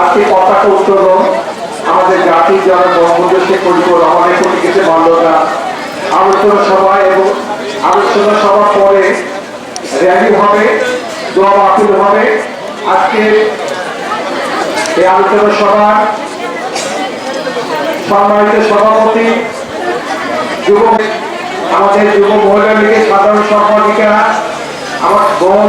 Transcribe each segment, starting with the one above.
আজকে পতাকা উত্তোলন আমাদের জাতির জনক বঙ্গবন্ধু শেখ মুজিবুর রহমানের প্রতিকৃতি মাল্যতা আলোচনা সভা এবং আলোচনা সভা পরে র্যালি হবে, দোয়া আপিল হবে। আজকে এই আলোচনা সভার সম্মানিত সভাপতি, যুব আমাদের যুব মহিলা লীগের সাধারণ সম্পাদিকা আমার বোন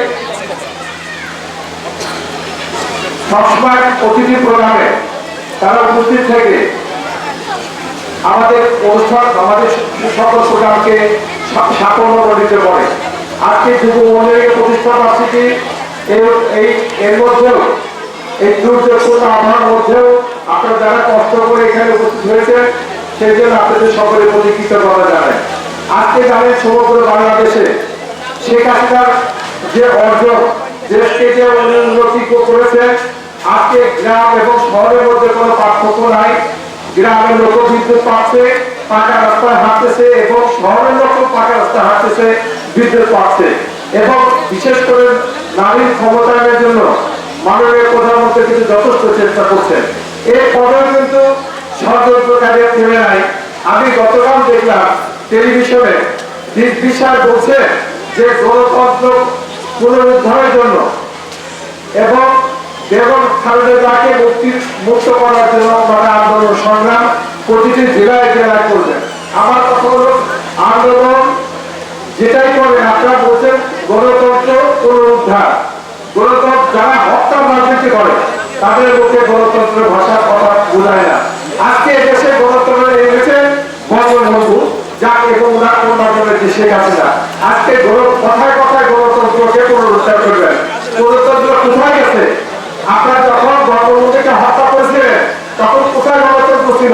সবসময় অতিথি প্রোগ্রামে তারা উপস্থিত থেকে আমাদের অনুষ্ঠান, আমাদের সকল প্রোগ্রামকে সাফল্য করে। আজকে যুব মহিলাকে প্রতিষ্ঠা বার্ষিকী এই, এর মধ্যেও, এই দুর্যোগপূর্ণ আবহাওয়ার মধ্যেও আপনারা যারা কষ্ট করে এখানে উপস্থিত হয়েছেন সেই জন্য আপনাদের সকলের প্রতি কৃতজ্ঞতা জানাই। আজকে জানেন সমগ্র বাংলাদেশে শেখ হাসিনার যে অর্জন, দেশকে যে উন্নতি করেছে আজকে গ্রাম এবং শহরের মধ্যে কোনো পার্থক্য নাই। গ্রামের লোক বিদ্যুৎ পাচ্ছে, পাকা রাস্তায় হাঁটতেছে এবং শহরের লোক পাকা রাস্তায় হাঁটতেছে, বিদ্যুৎ পাচ্ছে। এবং বিশেষ করে নারীর ক্ষমতায়নের জন্য মাননীয় প্রধানমন্ত্রী কিন্তু যথেষ্ট চেষ্টা করছেন। এর পরেও কিন্তু ষড়যন্ত্রকারী থেমে নাই। আমি গতকাল দেখলাম টেলিভিশনে বিশাল বলছে যে গণতন্ত্র পুনরুদ্ধারের জন্য এবং বেগম খালেদাকে মুক্তি, মুক্ত করার জন্য মানে আন্দোলন, সংগ্রাম প্রতিটি জেলায় জেলায় করবেন আমার কথা আন্দোলন যেটাই করেন, আপনারা বলছেন গণতন্ত্র পুনরুদ্ধার। গণতন্ত্র যারা হত্যা রাজনীতি করে, তাদের মুখে গণতন্ত্রের ভাষার কথা বোঝায় না। আজকে এদেশে গণতন্ত্র এনেছেন বঙ্গবন্ধু, যাকে, এবং ওনার অন্যান্য যে শেখ হাসিনা। আজকে কথায় কথায় গণতন্ত্রকে পুনরুদ্ধার করবেন গণতন্ত্র কোথায় গেছে আপনারা যখন বঙ্গবন্ধুকে হত্যা করেছিলেন তখন কোথায় গণতন্ত্র ছিল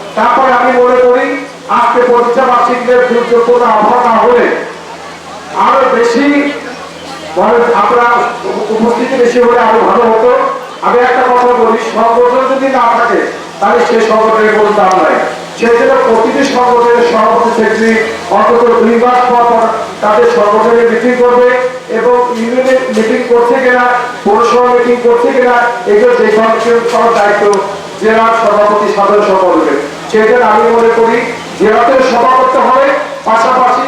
তারপরে আমি মনে করি, আজকে পরীক্ষা বার্ষিকদের দুর্যোগপূর্ণ আবহাওয়া না হলে আরও বেশি আপনারা উপস্থিতি বেশি হলে আরও ভালো হতো। আমি একটা কথা বলি সংগঠন যদি না থাকে, তাহলে সে সংগঠনের কোনো দাম নাই। সেই জন্য প্রতিটি সংগঠনের সভাপতি, সেক্রেটারি, অন্তত দুই মাস পর পর তাদের সংগঠনের মিটিং করবে এবং ইউনিয়নের মিটিং করছে কিনা পৌরসভা মিটিং করছে কিনা, এগুলো যে করার দায়িত্ব জেলার সভাপতি সাধারণ সভা জন্য আমি মনে করি জেলাতে সভা করতে হবে, পাশাপাশি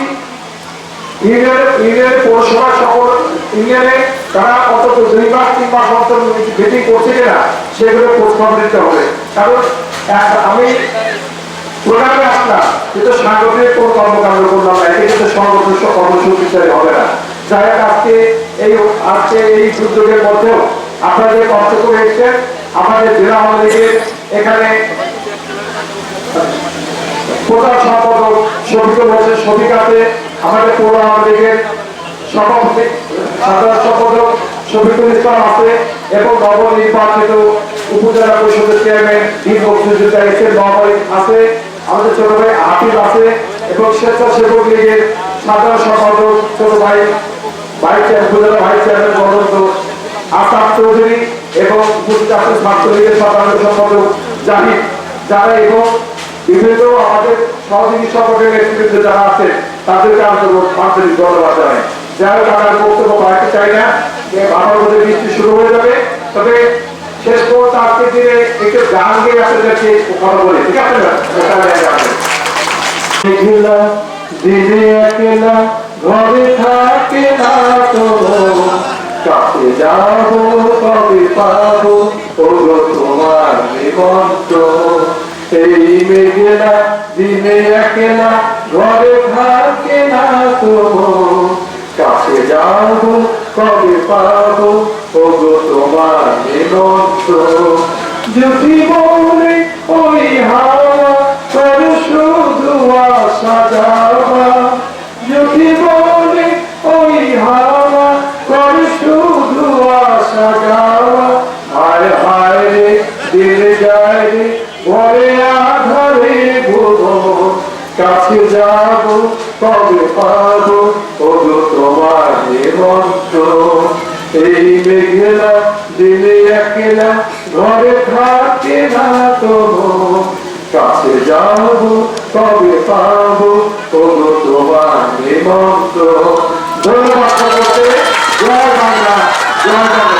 না এতে কিন্তু সংগঠন কর্মসূচি হবে না। যাই হোক, আজকে এই আজকে এই দুর্যোগের মধ্যেও আপনারা যে কষ্ট করে এসছেন আমাদের জেলা এখানে প্রধান সম্পাদক শফিকুল হোসেন শফিক আছে আমাদের পৌর লীগের সভাপতি সাধারণ সম্পাদক শফিকুল ইসলাম আছে এবং নবনির্বাচিত উপজেলা পরিষদের চেয়ারম্যান আছে, আমাদের ছোট ভাই আছে এবং স্বেচ্ছাসেবক লীগের সাধারণ সম্পাদক ছোট ভাই উপজেলা চেয়ারম্যান গণতন্ত্র আসাদ চৌধুরী এবং আছেন ছাত্রলীগের সাধারণ সম্পাদক জাহিদ। যারা এবং বিভিন্ন আমাদের সহযোগী সংগঠনের নেতৃবৃন্দ যারা আছে, তাদেরকে আন্তরিক ধন্যবাদ জানাই। যাই হোক, আমার বক্তব্য বাড়াতে চাই না। আমার মধ্যে বৃষ্টি শুরু হয়ে যাবে, তবে শেষ পর্যন্ত আজকের দিনে একটু গান গিয়ে আপনাদেরকে কথা বলি, ঠিক আছে না? দিদি একলা ঘরে থাকে না তো। কাছে যাব কবে পাবো, ওগো তোমার নিমন্ত্রণ। এই মেঘেলা, দিনে একেলা, ঘরে থাকে না তো কাছে যাব, কবে পাবো? ওগো তোমার নিমন্ত্রণ। যদি বলে ঘরে আধারে কাছে যাব, কবে পাবো ওগো তোমার নিমন্ত্র এই মেঘেলা দিনে একলা ঘরে থাকে না তো কাছে যাব, কবে পাবো ওগো তোমার নিমন্ত্র ধন্যবাদ জয় বাংলা জয় বাংলা।